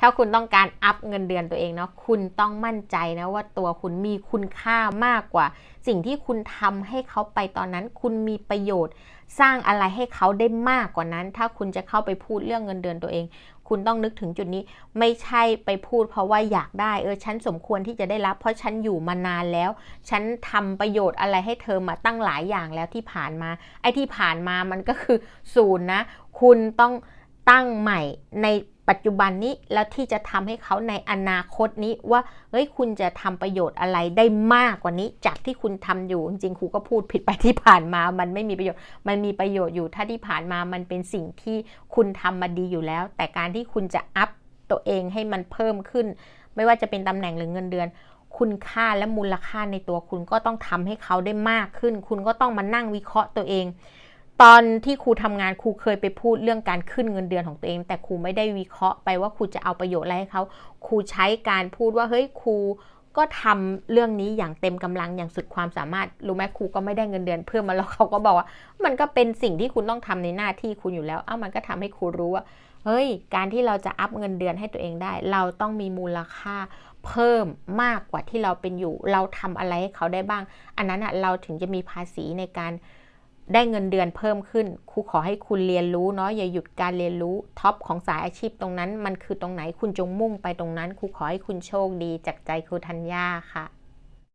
ถ้าคุณต้องการอัพเงินเดือนตัวเองเนาะคุณต้องมั่นใจนะว่าตัวคุณมีคุณค่ามากกว่า สิ่งที่คุณทำให้เขาไปตอนนั้น คุณมีประโยชน์ สร้างอะไรให้เขาได้มากกว่านั้น ถ้าคุณจะเข้าไปพูดเรื่องเงินเดือนตัวเอง คุณต้องนึกถึงจุดนี้ไม่ใช่ไปพูดเพราะว่าอยากได้เออฉันสมควรที่จะได้รับ เพราะฉันอยู่มานานแล้ว ฉันทำประโยชน์อะไรให้เธอมาตั้งหลายอย่างแล้วที่ผ่านมา ไอ้ที่ผ่านมามันก็คือศูนย์นะ คุณต้องตั้งใหม่ใน ปัจจุบันนี้แล้วที่จะทำให้เขาในอนาคตนี้ว่าเฮ้ยคุณจะทำประโยชน์อะไรได้มากกว่านี้ จากที่คุณทำอยู่จริงๆครูก็พูดผิดไปที่ผ่านมา มันไม่มีประโยชน์ มันมีประโยชน์อยู่ถ้าที่ผ่านมามันเป็นสิ่งที่คุณทำมาดีอยู่แล้ว แต่การที่คุณจะอัพตัวเองให้มันเพิ่มขึ้น ไม่ว่าจะเป็นตำแหน่งหรือเงินเดือนคุณค่าและมูลค่าในตัวคุณก็ต้องทำให้เขาได้มากขึ้น คุณก็ต้องมานั่งวิเคราะห์ตัวเอง ตอนที่ครูทำงานครูเคยไปพูดเรื่องการขึ้นเงินเดือนของตัวเอง แต่ครูไม่ได้วิเคราะห์ไปว่าครูจะเอาประโยชน์อะไรให้เขาครูใช้การพูดว่าเฮ้ยครูก็ทำเรื่องนี้อย่างเต็มกำลังอย่างสุดความสามารถรู้ไหมครูก็ไม่ได้เงินเดือนเพิ่มมาแล้วเขาก็บอกว่า มันก็เป็นสิ่งที่คุณต้องทำในหน้าที่คุณอยู่แล้วเอ้ามันก็ทำให้ครูรู้ว่าเฮ้ย การที่เราจะอัพเงินเดือนให้ตัวเองได้ เราต้องมีมูลค่าเพิ่มมากกว่าที่เราเป็นอยู่ เราทำอะไรให้เขาได้บ้าง อันนั้นอะเราถึงจะมีภาษีในการ ได้เงินเดือนเพิ่มขึ้นครูขอให้คุณเรียนรู้เนาะอย่าหยุดการเรียนรู้ท็อปของสายอาชีพตรงนั้น มันคือตรงไหนคุณจงมุ่งไปตรงนั้นครูขอให้คุณโชคดีจากใจครูธัญญาค่ะ